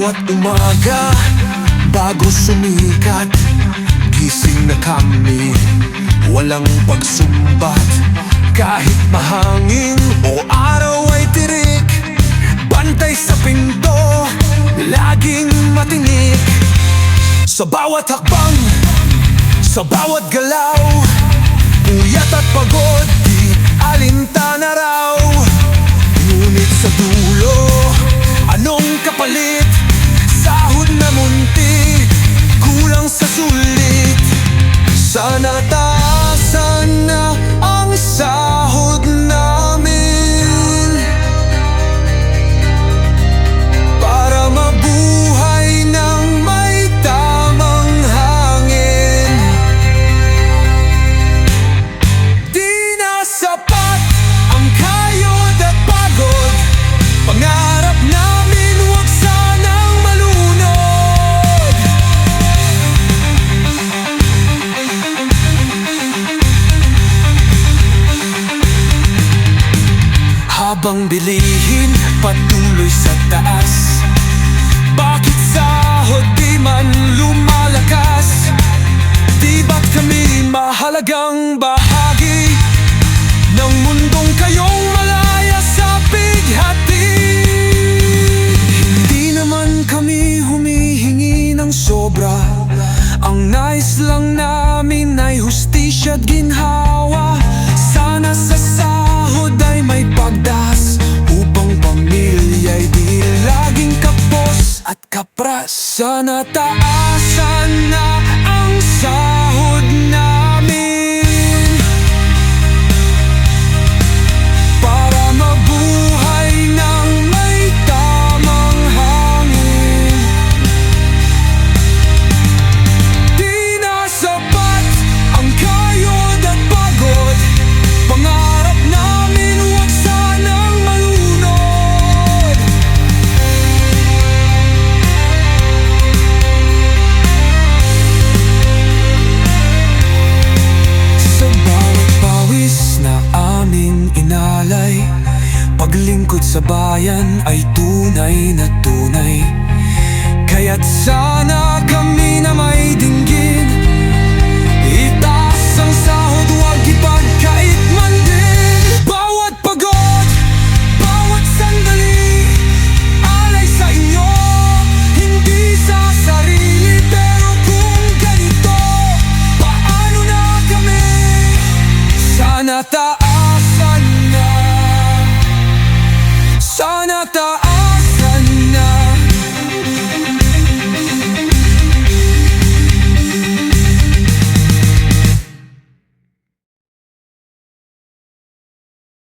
Bawat umaga Bago sumikat Gising na kami. Walang pagsumbat Kahit mahangin o araw ay tirik. Bantay sa pinto Laging matinik. Sa bawat hakbang Sa bawat galaw Puyat at pagod Habang bilihin patuloy sa taas. Bakit sahod di man lumalakas? Di ba't kami mahalagang bahagi Ng mundong kayong malaya sa bighati Hindi naman kami humihingi ng sobra. Ang nais lang namin ay hustisya at ginhawa. Sana sa kapras Sana taasan na ang sahod malay Paglingkod sa bayan ay tunay na tunay. Kaya't sana kami na may dinggin. Itaas ang sahod, huwag ipagkait man din. Bawat pagod, bawat sandali Alay sa inyo, hindi sa sarili Pero kung ganito, paano na kami? Sana taas hasta